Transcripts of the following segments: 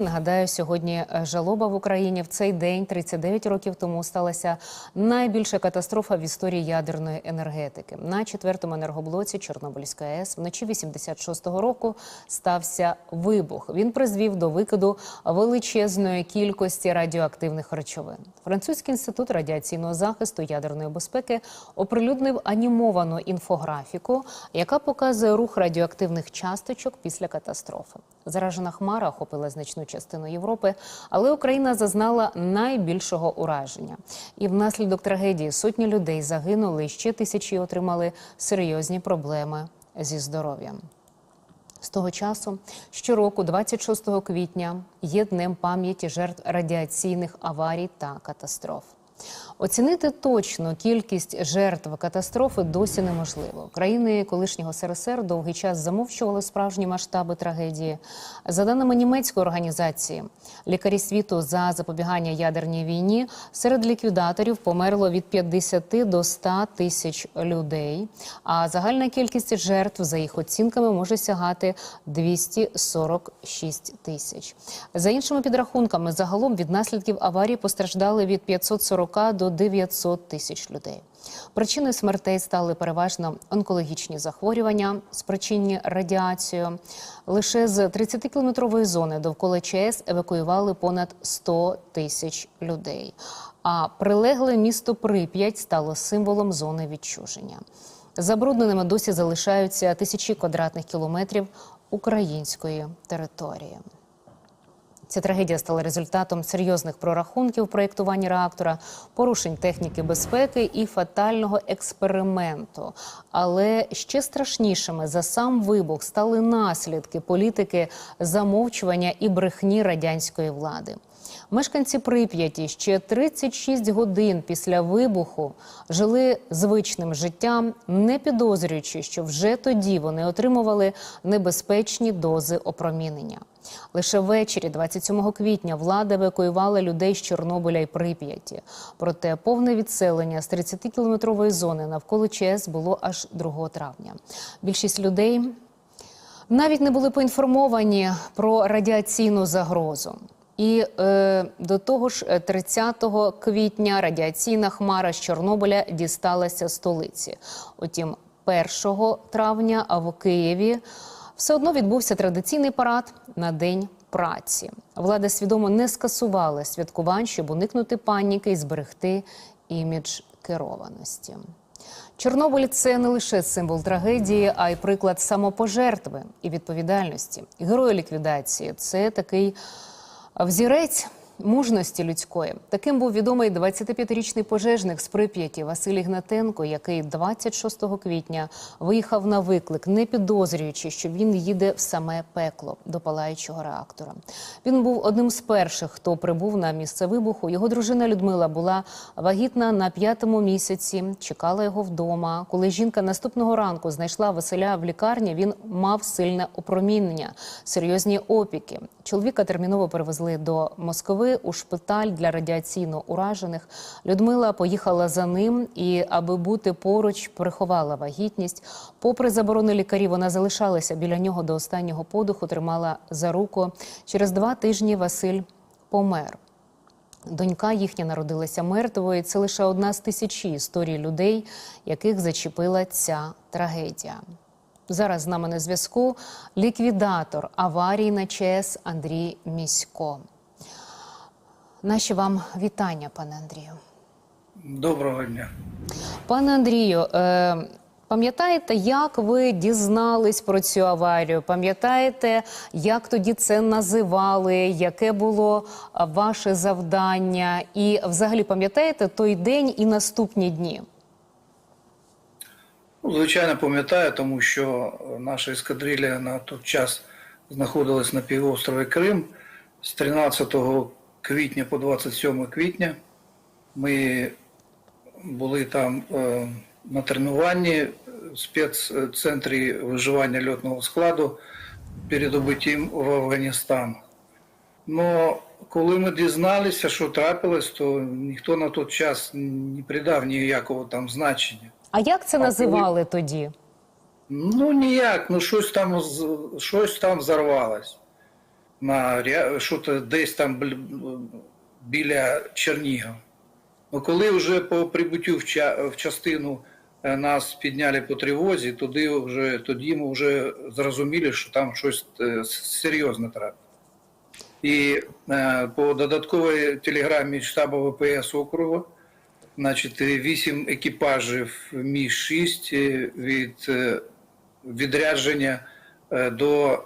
Нагадаю, сьогодні е, жалоба в Україні в цей день, 39 років тому, сталася найбільша катастрофа в історії ядерної енергетики. На четвертому енергоблоці Чорнобильської АЕС вночі 86-го року стався вибух. Він призвів до викиду величезної кількості радіоактивних речовин. Французький інститут радіаційного захисту ядерної безпеки оприлюднив анімовану інфографіку, яка показує рух радіоактивних часточок після катастрофи. Заражена хмара охопила значну частину Європи, але Україна зазнала найбільшого ураження. І внаслідок трагедії сотні людей загинули, ще тисячі отримали серйозні проблеми зі здоров'ям. З того часу щороку, 26 квітня, є днем пам'яті жертв радіаційних аварій та катастроф. Оцінити точну кількість жертв катастрофи досі неможливо. Країни колишнього СРСР довгий час замовчували справжні масштаби трагедії. За даними німецької організації, лікарі світу за запобігання ядерній війні серед ліквідаторів померло від 50 до 100 тисяч людей. А загальна кількість жертв за їх оцінками може сягати 246 тисяч. За іншими підрахунками, загалом від наслідків аварії постраждали від 540 до 900 тисяч людей. Причиною смертей стали переважно онкологічні захворювання, спричинені радіацією. Лише з 30-кілометрової зони довкола ЧАЕС евакуювали понад 100 тисяч людей. А прилегле місто Прип'ять стало символом зони відчуження. Забрудненими досі залишаються тисячі квадратних кілометрів української території. Ця трагедія стала результатом серйозних прорахунків проєктування реактора, порушень техніки безпеки і фатального експерименту. Але ще страшнішими за сам вибух стали наслідки політики замовчування і брехні радянської влади. Мешканці Прип'яті ще 36 годин після вибуху жили звичним життям, не підозрюючи, що вже тоді вони отримували небезпечні дози опромінення. Лише ввечері, 27 квітня, влада евакуювала людей з Чорнобиля і Прип'яті. Проте повне відселення з 30-кілометрової зони навколо ЧАЕС було аж 2 травня. Більшість людей навіть не були поінформовані про радіаційну загрозу. І е, до того ж, е, 30 квітня радіаційна хмара з Чорнобиля дісталася столиці. Утім, 1 травня в Києві все одно відбувся традиційний парад на день праці. Влада свідомо не скасувала святкувань, щоб уникнути паніки і зберегти імідж керованості. Чорнобиль це не лише символ трагедії, а й приклад самопожертви і відповідальності. Герої ліквідації це такий взірець мужності людської. Таким був відомий 25-річний пожежник з Прип'яті Василь Ігнатенко, який 26 квітня виїхав на виклик, не підозрюючи, що він їде в саме пекло до палаючого реактора. Він був одним з перших, хто прибув на місце вибуху. Його дружина Людмила була вагітна на п'ятому місяці, чекала його вдома. Коли жінка наступного ранку знайшла Василя в лікарні, він мав сильне опромінення, серйозні опіки. Чоловіка терміново перевезли до Москви у шпиталь для радіаційно уражених. Людмила поїхала за ним і, аби бути поруч, приховала вагітність. Попри заборони лікарів, вона залишалася біля нього до останнього подиху, тримала за руку. Через два тижні Василь помер. Донька їхня народилася мертвою. Це лише одна з тисячі історій людей, яких зачепила ця трагедія. Зараз з нами на зв'язку ліквідатор аварії на ЧАЕС Андрій Місько. Наші вам вітання, пане Андрію. Доброго дня. Пане Андрію, е, пам'ятаєте, як ви дізнались про цю аварію? Пам'ятаєте, як тоді це називали? Яке було ваше завдання? І взагалі пам'ятаєте той день і наступні дні? Ну, звичайно, пам'ятаю, тому що наша ескадрилля на той час знаходилась на півострові Крим з 13 квітня по 27 квітня. Ми були там е, на тренуванні в спеццентрі виживання льотного складу перед убиттям в Афганістан. Но коли ми дізналися, що трапилось, то ніхто на той час не придав ніякого там значення. А як це коли- називали тоді? Ну ніяк, ну щось там щось там взорвалось. На що то десь там біля Чернігова. Ну, коли вже по прибуттю в, ча- в частину е, нас підняли по тривозі, туди вже, тоді ми вже зрозуміли, що там щось е, серйозне треба. І е, по додатковій телеграмі штабу ВПС округу, значить, вісім екіпажів Мі-6 від е, відрядження е, до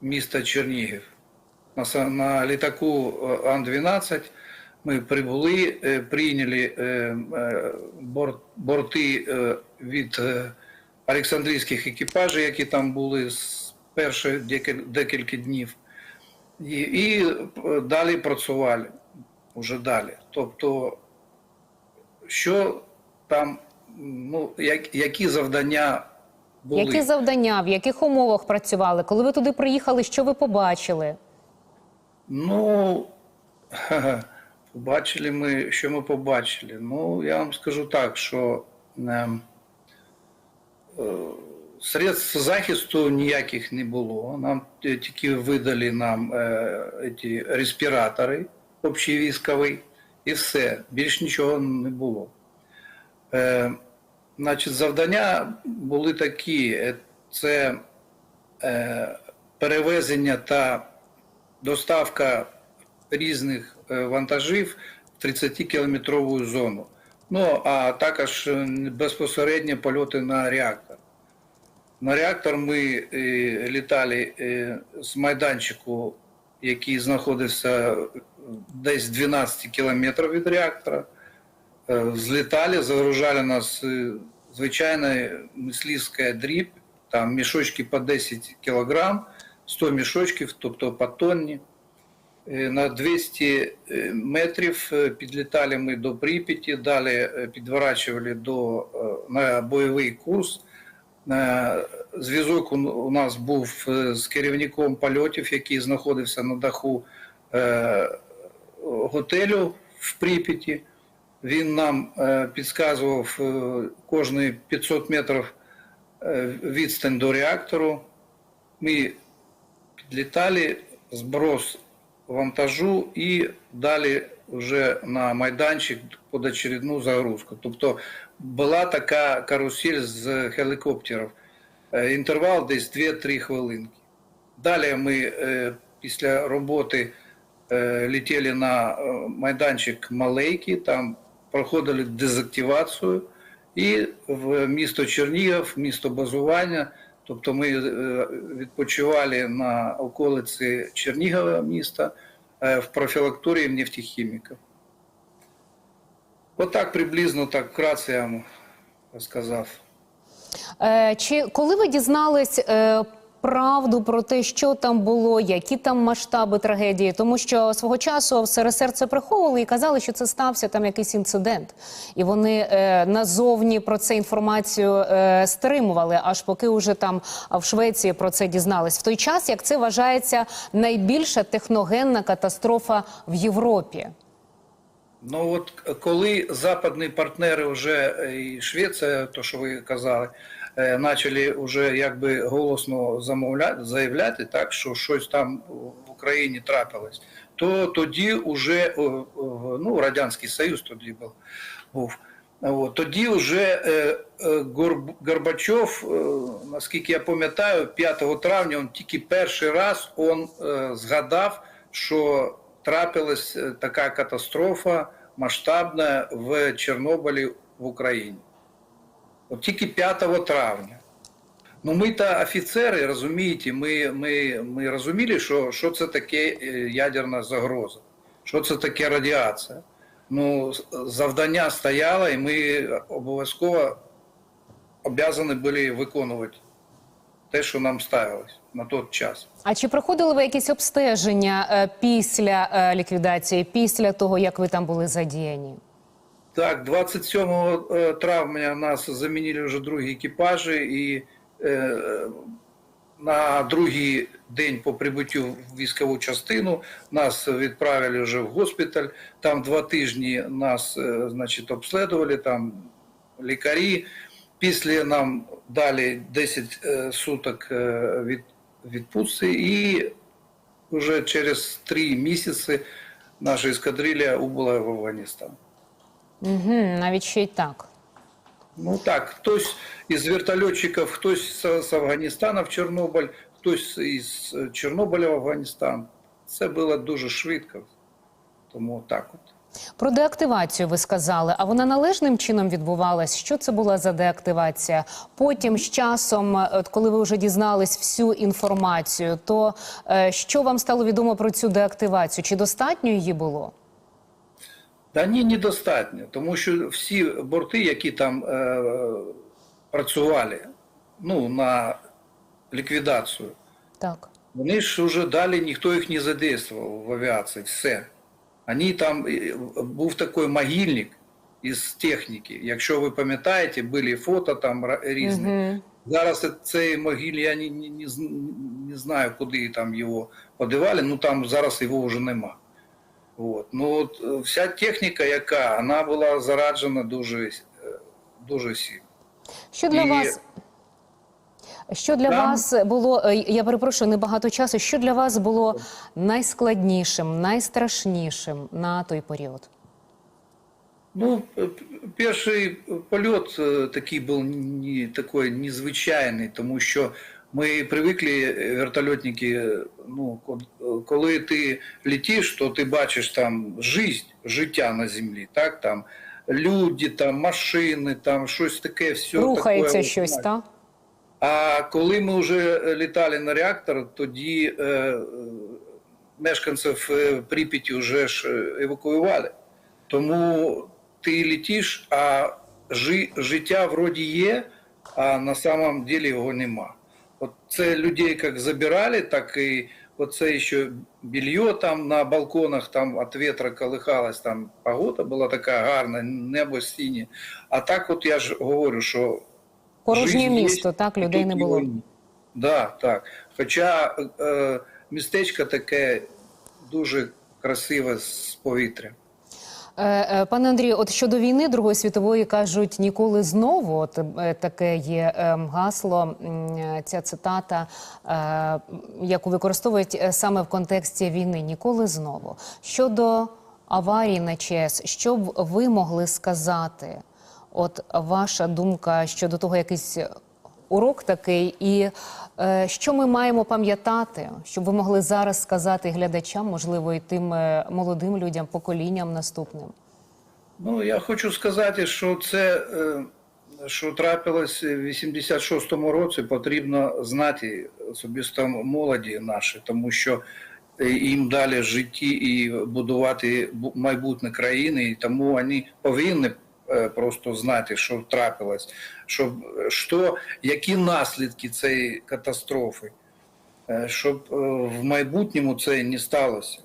міста Чернігів. На, літаку е, Ан-12 ми прибули, е, прийняли е, борт, борти від Олександрійських екіпажів, які там були з перших декілька днів. І, і далі працювали вже далі. Тобто, що там, ну, як, які завдання були? Які завдання, в яких умовах працювали? Коли ви туди приїхали, що ви побачили? Ну, побачили ми, що ми побачили. Ну, я вам скажу так, що ем, е, средств захисту ніяких не було. Нам тільки видали нам е, ці респіратори общевійськові і все. Більш нічого не було. Е, значить, завдання були такі: Е, це е, перевезення та доставка різних е, вантажів в 30-кілометрову зону. Ну, а також е, безпосередньо польоти на реактор. На реактор ми е, літали е, з майданчику, який знаходився десь 12 кілометрів від реактора. Е, Взлетали, загружали нас е, звичайна мисливська дріб, там мішочки по 10 кілограм, 100 мішочків, тобто по тонні. Е, На 200 е, метрів е, підлітали ми до Прип'яті, далі е, підворачували до, е, на бойовий курс. Е, Зв'язок у нас був е, з керівником польотів, який знаходився на даху е, готелю в Прип'яті. Він нам е, підказував е, кожні 500 метрів е, відстань до реактору. Ми підлітали, зброс вантажу і далі вже на майданчик під очередну загрузку. Тобто була така карусель з гелікоптерів. Інтервал десь 2-3 хвилинки. Далі ми після роботи летіли на майданчик Малейки, там проходили дезактивацію і в місто Чернігів, місто базування. Тобто ми е, відпочивали на околиці Чернігова міста е, в профілакторії нефтехіміків. Отак приблизно так вкратце я вам розказав. Е, чи коли ви дізнались правду про те, що там було, які там масштаби трагедії? Тому що свого часу в СРСР це приховували і казали, що це стався там якийсь інцидент, і вони е, назовні про це інформацію е, стримували, аж поки уже там в Швеції про це дізнались. В той час як це вважається найбільша техногенна катастрофа в Європі. Ну от коли западні партнери вже е, і Швеція, то що ви казали, е, почали вже якби голосно замовляти, заявляти, так що щось там в Україні трапилось, то тоді вже ну, Радянський Союз тоді був. був. От, тоді вже е, е, Горб- Горбачов, е, наскільки я пам'ятаю, 5 травня він тільки перший раз он, е, згадав, що трапилась е, така катастрофа масштабна в Чорнобилі в Україні. От тільки 5 травня. Ну, ми та офіцери, розумієте, ми, ми, ми розуміли, що, що це таке е, ядерна загроза, що це таке радіація. Ну, завдання стояло, і ми обов'язково обязані були виконувати те, що нам ставилось на той час. А чи проходили ви якісь обстеження е, після е, ліквідації, після того як ви там були задіяні? Так, 27 е, травня нас замінили вже другі екіпажі, і е, на другий день по прибуттю в військову частину нас відправили вже в госпіталь. Там два тижні нас е, значить, обслідували, там лікарі. Після нам дали 10 е, суток е, від, відпустки і уже через три місяці наша ескадрилья убула в Афганістан. Угу, навіть ще й так. Ну так, хтось із вертольотчиків, хтось з, Афганістана в Чорнобиль, хтось із е, Чорнобиля в Афганістан. Це було дуже швидко. Тому так от. Про деактивацію ви сказали, а вона належним чином відбувалась? Що це була за деактивація? Потім з часом, е, от коли ви вже дізнались всю інформацію, то е, що вам стало відомо про цю деактивацію? Чи достатньо її було? Та ні, недостатньо, тому що всі борти, які там е, працювали ну, на ліквідацію, Так. вони ж вже далі ніхто їх не задействував в авіації, все. Вони там е, був такий могильник із техніки. Якщо ви пам'ятаєте, були фото там різні. Угу. Зараз цей могиль, я не, не, не, знаю, куди там його подивали, ну там зараз його вже нема. От. Ну, от, е, вся техніка, яка, вона була зараджена дуже, е, дуже сильно. Що для І- вас? Що для Там- вас було, е, я перепрошую, небагато часу. Що для вас було найскладнішим, найстрашнішим на той період? Ну, перший польот е, такий був не, такий незвичайний, тому що ми привикли, е, вертольотники, е, ну, коли ти летиш, то ти бачиш там жизнь, життя на землі, так, там люди, там машини, там щось таке, все Рухається таке, щось, так? А коли ми вже літали на реактор, тоді е, мешканців е, Прип'яті вже ж евакуювали. Тому ти летиш, а жи, життя вроді є, а на самом деле його нема. От це людей як забирали, так і оце ще белье там на балконах, там від вітра колихалось, там погода була така гарна, небо синє. А так от я ж говорю, що Порожнє місто, є, так, людей не було. ні. Да, так. Хоча е, містечко таке дуже красиве з повітря. Е, е, Пане Андрію, от щодо війни Другої світової кажуть ніколи знову. От е, таке є гасло. Ця цитата, яку використовують саме в контексті війни. Ніколи знову. Щодо аварії на ЧАЕС, що б ви могли сказати? От ваша думка щодо того, якийсь урок такий, і е, що ми маємо пам'ятати, щоб ви могли зараз сказати глядачам, можливо, і тим е, молодим людям, поколінням наступним. Ну, я хочу сказати, що це, е, що трапилось в 86-му році, потрібно знати особисто молоді наші, тому що е, їм далі житті і будувати бу- майбутнє країни, і тому вони повинні просто знати, що трапилось, щоб що, які наслідки цієї катастрофи, е, щоб е, в майбутньому це не сталося.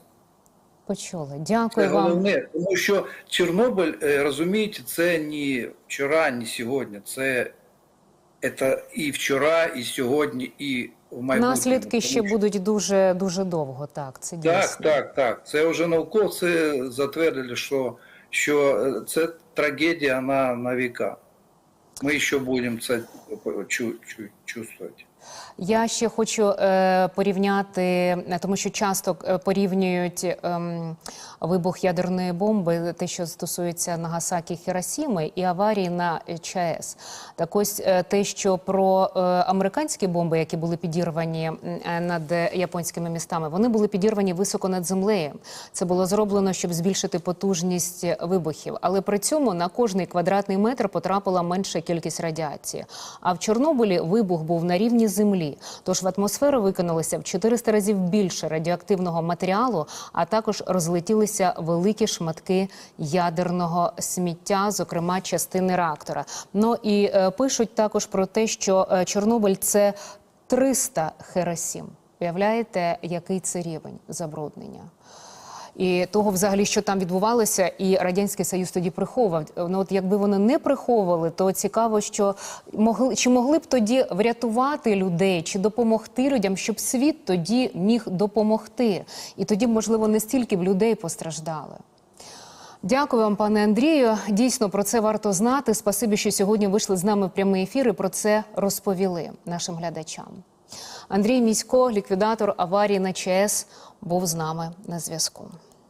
Почули. Це Дякую вам. головне, тому що Чорнобиль, е, розумієте, це не вчора, не сьогодні. Це, це і вчора, і сьогодні, і в майбутньому. Наслідки Тому ще що- будуть дуже дуже довго. Так, це дійсно. Так, так, так. Це вже науковці затвердили, що, що е, це трагедія на, на віка. Ми ще будемо це чу, чу, чувствувати. Я ще хочу е, порівняти, е, тому що часто е, порівнюють ем, вибух ядерної бомби, те, що стосується Нагасакі Хіросіми, і аварії на е, ЧАЕС. Так ось е, те, що про е, американські бомби, які були підірвані е, над е, японськими містами, вони були підірвані високо над землею. Це було зроблено, щоб збільшити потужність вибухів. Але при цьому на кожний квадратний метр потрапила менша кількість радіації. А в Чорнобилі вибух був на рівні землі. Тож в атмосферу викинулося в 400 разів більше радіоактивного матеріалу, а також розлетілися великі шматки ядерного сміття, зокрема частини реактора. Ну і е, пишуть також про те, що е, Чорнобиль це 300 Херосім. Уявляєте, який це рівень забруднення? І того, взагалі, що там відбувалося, і радянський союз тоді приховував. Ну от якби вони не приховували, то цікаво, що могли чи могли б тоді врятувати людей чи допомогти людям, щоб світ тоді міг допомогти, і тоді, можливо, не стільки б людей постраждали. Дякую вам, пане Андрію. Дійсно про це варто знати. Спасибі, що сьогодні вийшли з нами в прямий ефір і про це розповіли нашим глядачам. Андрій Місько, ліквідатор аварії на ЧАЕС, був з нами на зв'язку.